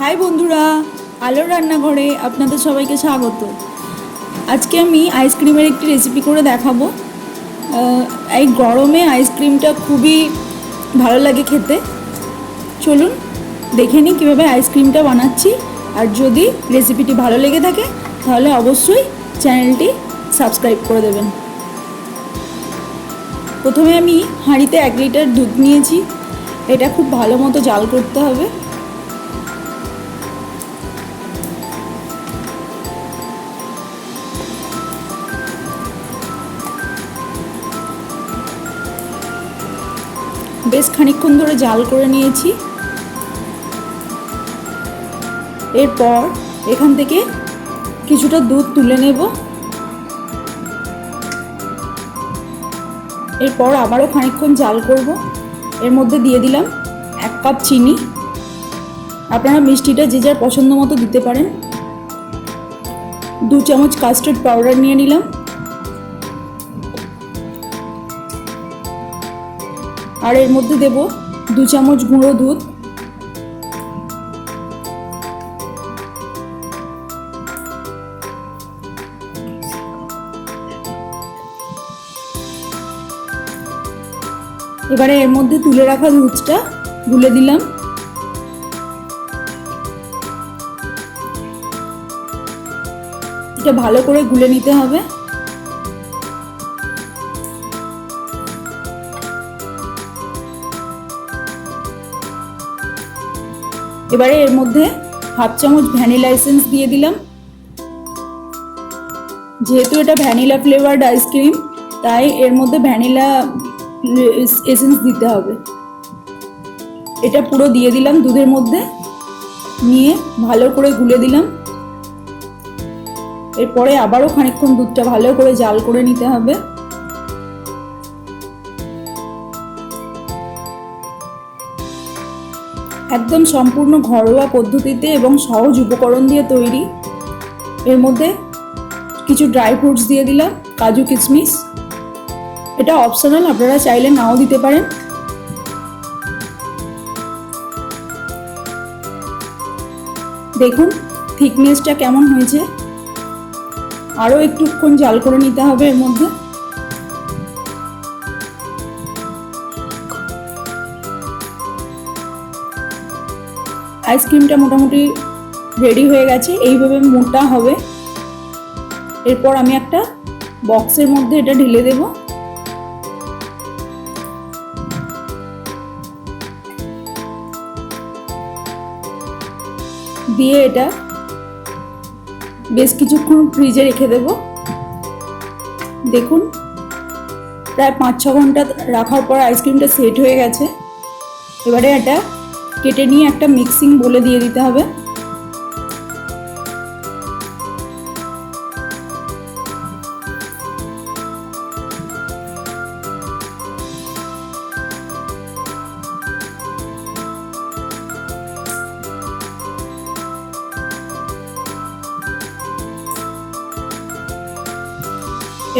High বন্ধুরা, আলোর রান্নাঘরে আপনাদের সবাইকে স্বাগত। আজকে আমি আইসক্রিমের একটি রেসিপি করে দেখাবো। এই গরমে আইসক্রিমটা খুবই ভালো লাগে খেতে। চলুন, দেখে নিই কীভাবে আইসক্রিমটা বানাচ্ছি। আর যদি রেসিপিটি ভালো লেগে থাকে, তাহলে অবশ্যই চ্যানেলটি সাবস্ক্রাইব করে দেবেন। প্রথমে আমি হাঁড়িতে এক লিটার দুধ নিয়েছি। এটা খুব ভালো মতো জাল করতে হবে। বেশ খানিকক্ষণ ধরে জাল করে নিয়েছি। এরপর এখান থেকে কিছুটা দুধ তুলে নেব। এরপর আবারও খানিকক্ষণ জাল করব। এর মধ্যে দিয়ে দিলাম এক কাপ চিনি। আপনারা মিষ্টিটা যে যার পছন্দ মতো দিতে পারেন। দু চামচ কাস্টার্ড পাউডার নিয়ে নিলাম। আর এর মধ্যে দেব দু চামচ গুঁড়ো দুধ। এবারে এর মধ্যে তুলে রাখা দুধটা গুলে দিলাম। এটা ভালো করে গুলে নিতে হবে। এবারে এর মধ্যে হাফ চামচ ভ্যানিলা এসেন্স দিয়ে দিলাম। যেহেতু এটা ভ্যানিলা ফ্লেভার্ড আইসক্রিম, তাই এর মধ্যে ভ্যানিলা এসেন্স দিতে হবে। এটা পুরো দিয়ে দিলাম দুধের মধ্যে, নিয়ে ভালো করে গুলে দিলাম। এরপরে আবারও খানিকক্ষণ দুধটা ভালো করে জাল করে নিতে হবে। একদম সম্পূর্ণ ঘরোয়া পদ্ধতিতে এবং সহজ উপকরণ দিয়ে তৈরি। এর মধ্যে কিছু ড্রাই ফ্রুটস দিয়ে দিলাম, কাজু কিশমিশ এটা অপশনাল, আপনারা চাইলে নাও দিতে পারেন। দেখুন থিকনেসটা কেমন হয়েছে। আরও একটুক্ষণ জাল করে নিতে হবে এর মধ্যে। আইসক্রিমটা মোটামুটি রেডি হয়ে গেছে, এইভাবে মোটা হবে। এরপর আমি একটা বক্সের মধ্যে এটা ঢেলে দেব। দিয়ে এটা বেশ কিছুক্ষণ ফ্রিজে রেখে দেব। দেখুন, প্রায় পাঁচ ছ ঘণ্টা রাখার পর আইসক্রিমটা সেট হয়ে গেছে। এবারে এটা কেটে নিয়ে একটা মিক্সিং বলে দিয়ে দিতে হবে।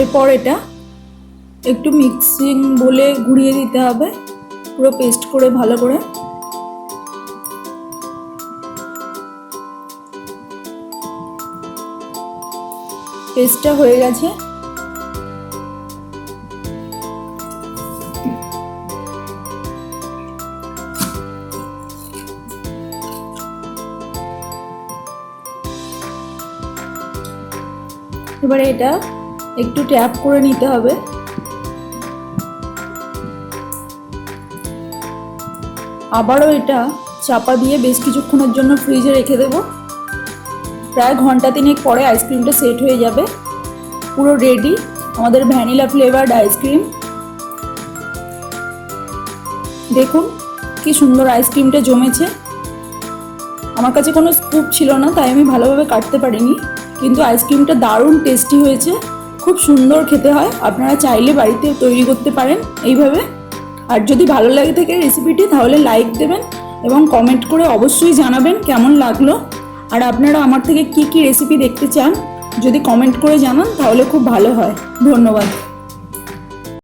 এরপর এটা একটু মিক্সিং বলে ঘুরিয়ে দিতে হবে। পুরো পেস্ট করে ভালো করে পেস্টটা হয়ে গেছে। এবারে এটা একটু ট্যাপ করে নিতে হবে। আবারও এটা চাপা দিয়ে বেশ কিছুক্ষণের জন্য ফ্রিজে রেখে দেব। প্রায় ঘণ্টা তিনেক পরে আইসক্রিমটা সেট হয়ে যাবে। পুরো রেডি আমাদের ভ্যানিলা ফ্লেভার্ড আইসক্রিম। দেখুন কি সুন্দর আইসক্রিমটা জমেছে। আমার কাছে কোনো স্কুপ ছিল না, তাই আমি ভালোভাবে কাটতে পারিনি। কিন্তু আইসক্রিমটা দারুণ টেস্টি হয়েছে, খুব সুন্দর খেতে হয়। আপনারা চাইলে বাড়িতে তৈরি করতে পারেন এইভাবে। আর যদি ভালো লাগে থাকে রেসিপিটি তাহলে লাইক দেবেন এবং কমেন্ট করে অবশ্যই জানাবেন কেমন লাগল। আর আপনারা আমার থেকে কি কি রেসিপি দেখতে চান, যদি কমেন্ট করে জানান, তাহলে খুব ভালো হয়। ধন্যবাদ।